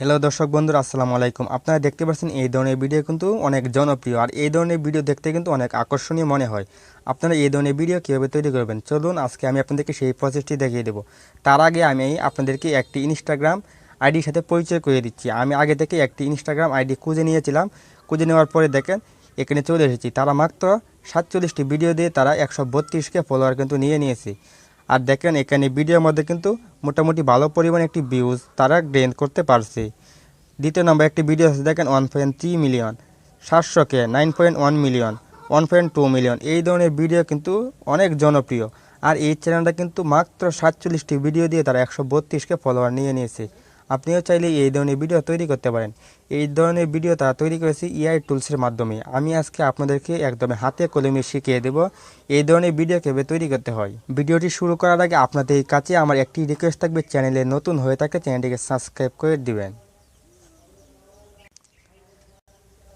Hello দর্শক বন্ধুরা, আসসালামু আলাইকুম। আপনারা দেখতে পাচ্ছেন এই ধরনের ভিডিও কিন্তু অনেক জনপ্রিয়, আর এই ধরনের ভিডিও দেখতে কিন্তু অনেক আকর্ষণীয় মনে হয়। আপনারা এই ধরনের ভিডিও কীভাবে তৈরি করবেন? চলুন, আজকে আমি আপনাদেরকে সেই প্রসেসটি দেখিয়ে দেবো। তার আগে আমি আপনাদেরকে একটি ইনস্টাগ্রাম আইডির সাথে পরিচয় করে দিচ্ছি। আমি আগে থেকে একটি ইনস্টাগ্রাম আইডি খুঁজে নিয়েছিলাম। খুঁজে নেওয়ার পরে দেখেন, এখানে চলে এসেছি। তারা মাত্র সাতচল্লিশটি ভিডিও দিয়ে তারা একশো বত্রিশকে ফলোয়ার কিন্তু নিয়ে নিয়েছে। আর দেখেন, এখানে ভিডিওর মধ্যে কিন্তু মোটামুটি ভালো পরিমাণ একটি ভিউজ তারা গ্রেন করতে পারছে। দ্বিতীয় নম্বর একটি ভিডিও আছে, দেখেন one point three million সাতশোকে nine point one million one point two million এই ধরনের ভিডিও কিন্তু অনেক জনপ্রিয়। আর এই চ্যানেলটা কিন্তু মাত্র সাতচল্লিশটি ভিডিও দিয়ে তারা একশো বত্রিশকে ফলোয়ার নিয়ে নিয়েছে। আপনিও চাইলে এই ধরনের ভিডিও তৈরি করতে পারেন। এই ধরনের ভিডিও তারা তৈরি করেছে ইআই টুলসের মাধ্যমে। আমি আজকে আপনাদেরকে একদম হাতে কলমে শিখিয়ে দেব এই ধরনের ভিডিও কীভাবে তৈরি করতে হয়। ভিডিওটি শুরু করার আগে আপনাদের কাছে আমার একটি রিকোয়েস্ট থাকবে। চ্যানেলে নতুন হয়ে থাকে চ্যানেলটিকে সাবস্ক্রাইব করে দিবেন।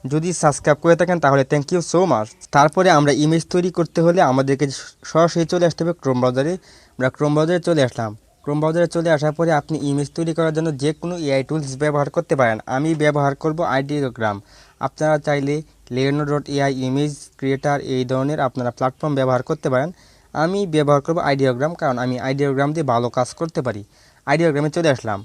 যদি সাবস্ক্রাইব করে থাকেন তাহলে থ্যাংক ইউ সো মাচ তারপরে আমরা ইমেজ তৈরি করতে হলে আমাদেরকে সরাসরি চলে আসতে হবে ক্রোম ব্রাউজারে আমরা ক্রোম ব্রাউজারে চলে আসলাম। ক্রোম ব্রাউজারে চলে আসার পরে আপনি ইমেজ তৈরি করার জন্য যে কোনো এআই টুলস ব্যবহার করতে পারেন। আমি ব্যবহার করব আইডিওগ্রাম আপনারা চাইলে লেনো ডট এআই ইমেজ ক্রিয়েটার এই ধরনের আপনারা প্ল্যাটফর্ম ব্যবহার করতে পারেন। আমি ব্যবহার করব আইডিওগ্রাম কারণ আমি আইডিওগ্রাম দিয়ে ভালো কাজ করতে পারি। আইডিওগ্রামে চলে আসলাম।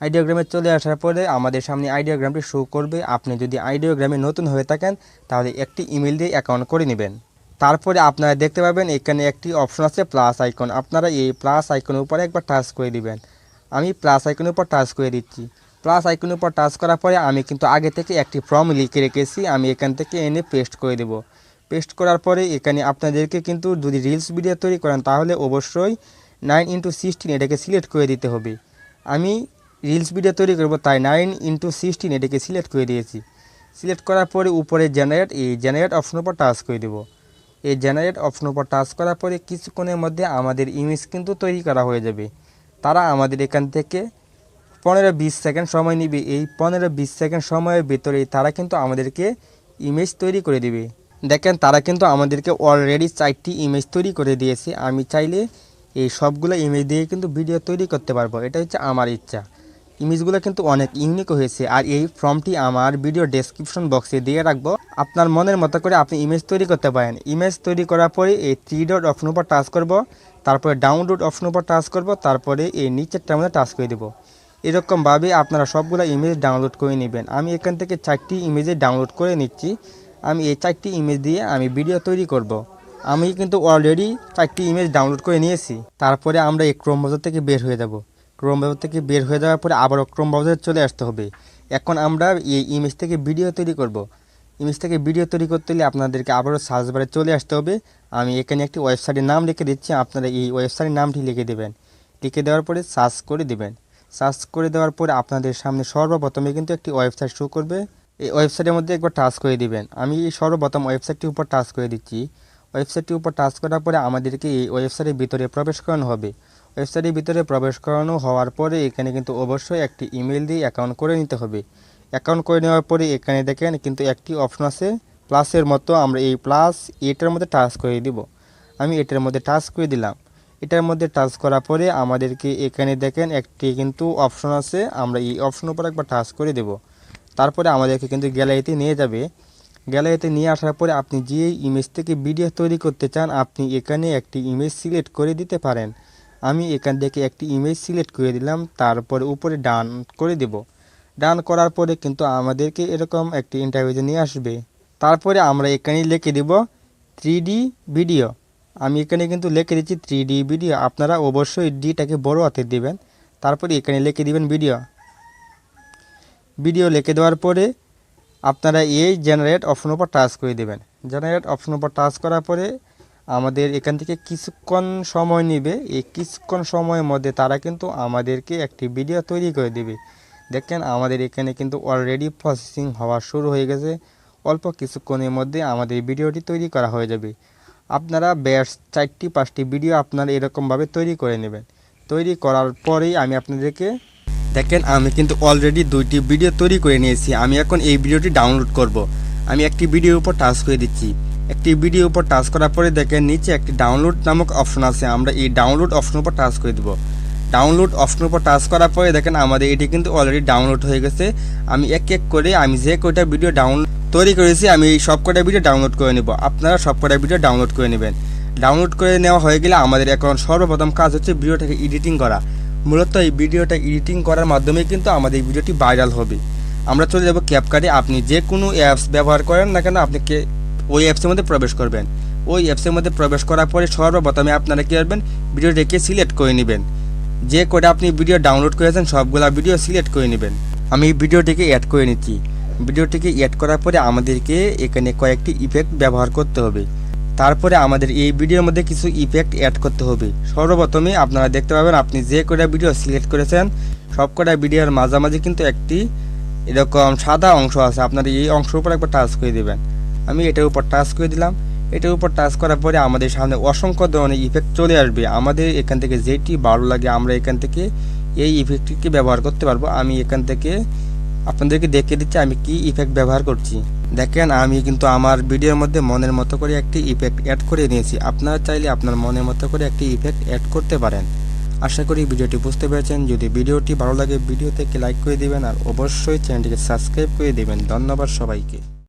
আইডিওগ্রামে চলে আসার পরে আমাদের সামনে আইডিওগ্রামটি শো করবে। আপনি যদি আইডিওগ্রামে নতুন হয়ে থাকেন, তাহলে একটি ইমেল দিয়ে অ্যাকাউন্ট করে নেবেন। তারপরে আপনারা দেখতে পাবেন এখানে একটি অপশন আছে প্লাস আইকন আপনারা এই প্লাস আইকনের উপরে একবার টাচ করে দিবেন। আমি প্লাস আইকনের উপর টাচ করে দিচ্ছি। প্লাস আইকনের উপর টাচ করার পরে আমি কিন্তু আগে থেকে একটি ফর্ম লিখে রেখেছি। আমি এখান থেকে এনে পেস্ট করে দেব। পেস্ট করার পরে এখানে আপনাদেরকে কিন্তু যদি রিলস ভিডিও তৈরি করেন, তাহলে অবশ্যই নাইন ইন্টু সিক্সটিন এটাকে সিলেক্ট করে দিতে হবে। আমি রিলস ভিডিও তৈরি করব, তাই নাইন ইন্টু সিক্সটিন এটাকে সিলেক্ট করে দিয়েছি। সিলেক্ট করার পরে উপরে জেনারেট এই জেনারেট অপশন উপর টাচ করে দেবো। এই জেনারেট অপশন উপর টাচ করার পরে কিছুক্ষণের মধ্যে আমাদের ইমেজ কিন্তু তৈরি করা হয়ে যাবে। তারা আমাদের এখান থেকে পনেরো বিশ সেকেন্ড সময় নিবে। এই পনেরো বিশ সেকেন্ড সময়ের ভিতরেই তারা কিন্তু আমাদেরকে ইমেজ তৈরি করে দিবে। দেখেন, তারা কিন্তু আমাদেরকে অলরেডি চারটি ইমেজ তৈরি করে দিয়েছে। আমি চাইলে এই সবগুলো ইমেজ দিয়ে কিন্তু ভিডিও তৈরি করতে পারব। এটা হচ্ছে আমার ইচ্ছা। ইমেজগুলো কিন্তু অনেক ইউনিক হয়েছে। আর এই ফর্মটি আমার ভিডিও ডেসক্রিপশন বক্সে দিয়ে রাখব। আপনার মনের মতো করে আপনি ইমেজ তৈরি করতে পারেন। ইমেজ তৈরি করার পরে এই থ্রি ডট অপশন উপর টাচ করব। তারপরে ডাউনলোড অপশন উপর টাচ করব। তারপরে এই নিচেরটার মধ্যে টাচ করে দেবো। এরকমভাবে আপনারা সবগুলো ইমেজ ডাউনলোড করে নেবেন। আমি এখান থেকে চারটি ইমেজে ডাউনলোড করে নিচ্ছি। আমি এই চারটি ইমেজ দিয়ে আমি ভিডিও তৈরি করব। আমি কিন্তু অলরেডি চারটি ইমেজ ডাউনলোড করে নিয়েছি। তারপরে আমরা এই ক্রোম ব্রাউজার থেকে বের হয়ে যাব। ক্রোম ব্রাউজার থেকে বের হয়ে যাওয়ার পরে আবারও ক্রোম ব্রাউজারে চলে আসতে হবে। এখন আমরা এই ইমেজ থেকে ভিডিও তৈরি করব। ইমেজ থেকে ভিডিও তৈরি করতে হলে আপনাদেরকে আবারও সার্চ বারে চলে আসতে হবে। আমি এখানে একটি ওয়েবসাইটের নাম লিখে দিচ্ছি, আপনারা এই ওয়েবসাইটের নামটি লিখে দেবেন। লিখে দেওয়ার পরে সার্চ করে দেবেন। সার্চ করে দেওয়ার পরে আপনাদের সামনে সর্বপ্রথমে কিন্তু একটি ওয়েবসাইট শো করবে। এই ওয়েবসাইটের মধ্যে একবার টাচ করে দিবেন। আমি এই সর্বপ্রথম ওয়েবসাইটটির উপর টাচ করে দিচ্ছি। ওয়েবসাইটটির উপর টাচ করার পরে আমাদেরকে এই ওয়েবসাইটের ভিতরে প্রবেশ করানো হবে। ওয়েবসাইটের ভিতরে প্রবেশ করানো হওয়ার পরে এখানে কিন্তু অবশ্যই একটি ইমেল দিয়ে অ্যাকাউন্ট করে নিতে হবে। অ্যাকাউন্ট করে নেওয়ার পরে এখানে দেখেন কিন্তু একটি অপশন আছে প্লাসের মতো আমরা এই প্লাস এটার মধ্যে টাচ করে দিব। আমি এটার মধ্যে টাচ করে দিলাম। এটার মধ্যে টাচ করার পরে আমাদেরকে এখানে দেখেন একটি কিন্তু অপশন আছে, আমরা এই অপশন উপর একবার টাচ করে দেব। তারপরে আমাদেরকে কিন্তু গ্যালারিতে নিয়ে যাবে। গ্যালারিতে নিয়ে আসার পরে আপনি যে ইমেজ থেকে ভিডিও তৈরি করতে চান, আপনি এখানে একটি ইমেজ সিলেক্ট করে দিতে পারেন। আমি এখান থেকে একটি ইমেজ সিলেক্ট করে দিলাম, তারপরে উপরে ডান করে দেব। ডান করার পরে কিন্তু আমাদেরকে এরকম একটি ইন্টারভিউতে নিয়ে আসবে। তারপরে আমরা এখানে লিখে দেব থ্রি ভিডিও আমি এখানে কিন্তু লিখে দিচ্ছি থ্রি ভিডিও আপনারা অবশ্যই ডিটাকে বড় হাতে দেবেন। তারপরে এখানে লিখে দিবেন ভিডিও ভিডিও লিখে দেওয়ার পরে আপনারা এই জেনারেট অপশন উপর টাচ করে দেবেন। জেনারেট অপশন উপর টাচ করার পরে আমাদের এখান থেকে কিছুক্ষণ সময় নেবে। এই কিছুক্ষণ সময়ের মধ্যে তারা কিন্তু আমাদেরকে একটি ভিডিও তৈরি করে দেবে। দেখেন, আমাদের এখানে কিন্তু অলরেডি প্রসেসিং হওয়া শুরু হয়ে গেছে। অল্প কিছুক্ষণের মধ্যে আমাদের ভিডিওটি তৈরি করা হয়ে যাবে। আপনারা বেশ চারটি, পাঁচটি ভিডিও আপনারা এরকমভাবে তৈরি করে নেবেন। তৈরি করার পরেই আমি আপনাদেরকে দেখেন, আমি কিন্তু অলরেডি দুইটি ভিডিও তৈরি করে নিয়েছি। আমি এখন এই ভিডিওটি ডাউনলোড করব। আমি একটি ভিডিওর উপর টাচ করে দিচ্ছি। একটি ভিডিওর উপর টাচ করার পরে দেখেন নিচে একটি ডাউনলোড নামক অপশন আছে। আমরা এই ডাউনলোড অপশন উপর টাচ করে দেবো। ডাউনলোড অপশনের উপর টাচ করার পরে দেখেন আমাদের এটি কিন্তু অলরেডি ডাউনলোড হয়ে গেছে। আমি এক এক করে, আমি যে কয়টা ভিডিও ডাউনলোড তৈরি করেছি, আমি এই সব কটা ভিডিও ডাউনলোড করে নেব। আপনারা সব কটা ভিডিও ডাউনলোড করে নেবেন। ডাউনলোড করে নেওয়া হয়ে গেলে আমাদের এখন সর্বপ্রথম কাজ হচ্ছে ভিডিওটাকে এডিটিং করা। মূলত এই ভিডিওটা এডিটিং করার মাধ্যমে কিন্তু আমাদের ভিডিওটি ভাইরাল হবে। আমরা চলে যাব ক্যাপকাটে আপনি যে কোনো অ্যাপস ব্যবহার করেন না কেন, আপনি ওই অ্যাপসের মধ্যে প্রবেশ করবেন। ওই অ্যাপসের মধ্যে প্রবেশ করার পরে সর্বপ্রথমে আপনারা কী করবেন? ভিডিওটিকে সিলেক্ট করে নেবেন। যে কোডে আপনি ভিডিও ডাউনলোড করেছেন, সবগুলা ভিডিও সিলেক্ট করে নেবেন। আমি ভিডিওটিকে অ্যাড করে নিচ্ছি। ভিডিওটিকে অ্যাড করার পরে আমাদেরকে এখানে কয়েকটি ইফেক্ট ব্যবহার করতে হবে। তারপরে আমাদের এই ভিডিওর মধ্যে কিছু ইফেক্ট অ্যাড করতে হবে। সর্বপ্রথমে আপনারা দেখতে পাবেন, আপনি যে কটা ভিডিও সিলেক্ট করেছেন সব কটা ভিডিওর মাঝামাঝি কিন্তু একটি এরকম সাদা অংশ আছে। আপনারা এই অংশের উপর একবার টাচ করে দেবেন। আমি এটার উপর টাচ করে দিলাম। এটার উপর টাচ করার পরে আমাদের সামনে অসংখ্য ধরনের ইফেক্ট চলে আসবে। আমাদের এখান থেকে যেটি ভালো লাগে, আমরা এখান থেকে এই ইফেক্টটিকে ব্যবহার করতে পারব। আমি এখান থেকে আপনাদেরকে দেখিয়ে দিচ্ছি আমি কি ইফেক্ট ব্যবহার করছি। দেখেন, আমি কিন্তু আমার ভিডিওর মধ্যে মনের মতো করে একটি ইফেক্ট অ্যাড করে নিয়েছি। আপনারা চাইলে আপনার মনের মতো করে একটি ইফেক্ট অ্যাড করতে পারেন। আশা করি ভিডিওটি বুঝতে পেরেছেন। যদি ভিডিওটি ভালো লাগে, ভিডিওতে একটি লাইক করে দিবেন আর অবশ্যই চ্যানেলটিকে সাবস্ক্রাইব করে দিবেন। ধন্যবাদ সবাইকে।